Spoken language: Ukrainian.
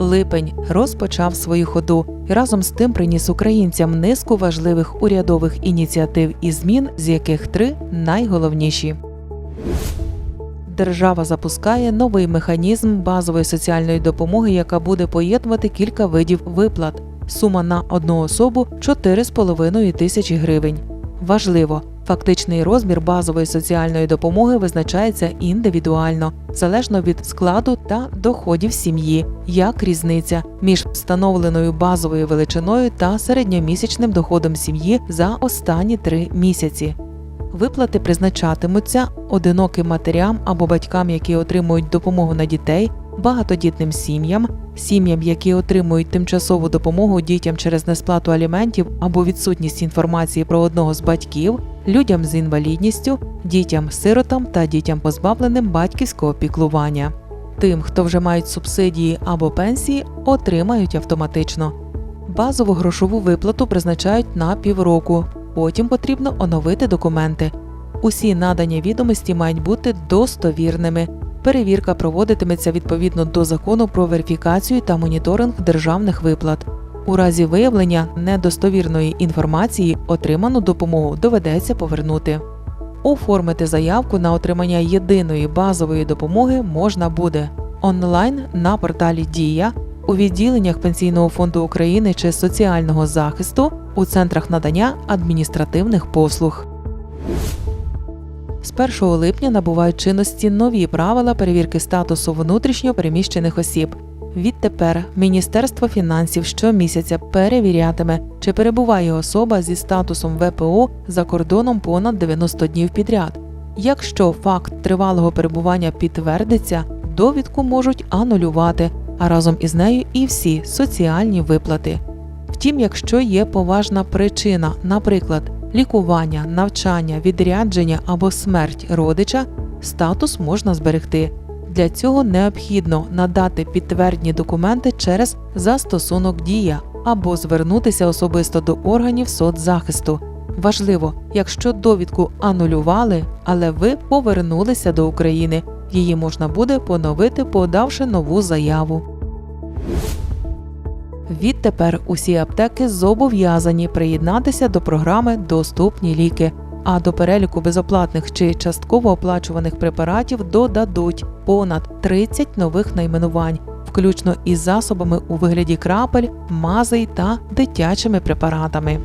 липень розпочав свою ходу і разом з тим приніс українцям низку важливих урядових ініціатив і змін, з яких три найголовніші. Держава запускає новий механізм базової соціальної допомоги, яка буде поєднувати кілька видів виплат. Сума на одну особу 4,5 тисячі гривень. Важливо, фактичний розмір базової соціальної допомоги визначається індивідуально, залежно від складу та доходів сім'ї, як різниця між встановленою базовою величиною та середньомісячним доходом сім'ї за останні три місяці. Виплати призначатимуться одиноким матерям або батькам, які отримують допомогу на дітей, багатодітним сім'ям, сім'ям, які отримують тимчасову допомогу дітям через несплату аліментів або відсутність інформації про одного з батьків, людям з інвалідністю, дітям-сиротам та дітям позбавленим батьківського піклування. Тим, хто вже мають субсидії або пенсії, отримають автоматично. Базову грошову виплату призначають на півроку. Потім потрібно оновити документи. Усі надані відомості мають бути достовірними. Перевірка проводитиметься відповідно до закону про верифікацію та моніторинг державних виплат. У разі виявлення недостовірної інформації отриману допомогу доведеться повернути. Оформити заявку на отримання єдиної базової допомоги можна буде онлайн на порталі Дія, у відділеннях Пенсійного фонду України чи соціального захисту, у центрах надання адміністративних послуг. З 1 липня набувають чинності нові правила перевірки статусу внутрішньо переміщених осіб. Відтепер Міністерство фінансів щомісяця перевірятиме, чи перебуває особа зі статусом ВПО за кордоном понад 90 днів підряд. Якщо факт тривалого перебування підтвердиться, довідку можуть анулювати, а разом із нею і всі соціальні виплати. Втім, якщо є поважна причина, наприклад, лікування, навчання, відрядження або смерть родича, статус можна зберегти. Для цього необхідно надати підтвердні документи через застосунок Дія або звернутися особисто до органів соцзахисту. Важливо, якщо довідку анулювали, але ви повернулися до України, її можна буде поновити, подавши нову заяву. Відтепер усі аптеки зобов'язані приєднатися до програми Доступні ліки, а до переліку безоплатних чи частково оплачуваних препаратів додадуть понад 30 нових найменувань, включно із засобами у вигляді крапель, мазей та дитячими препаратами.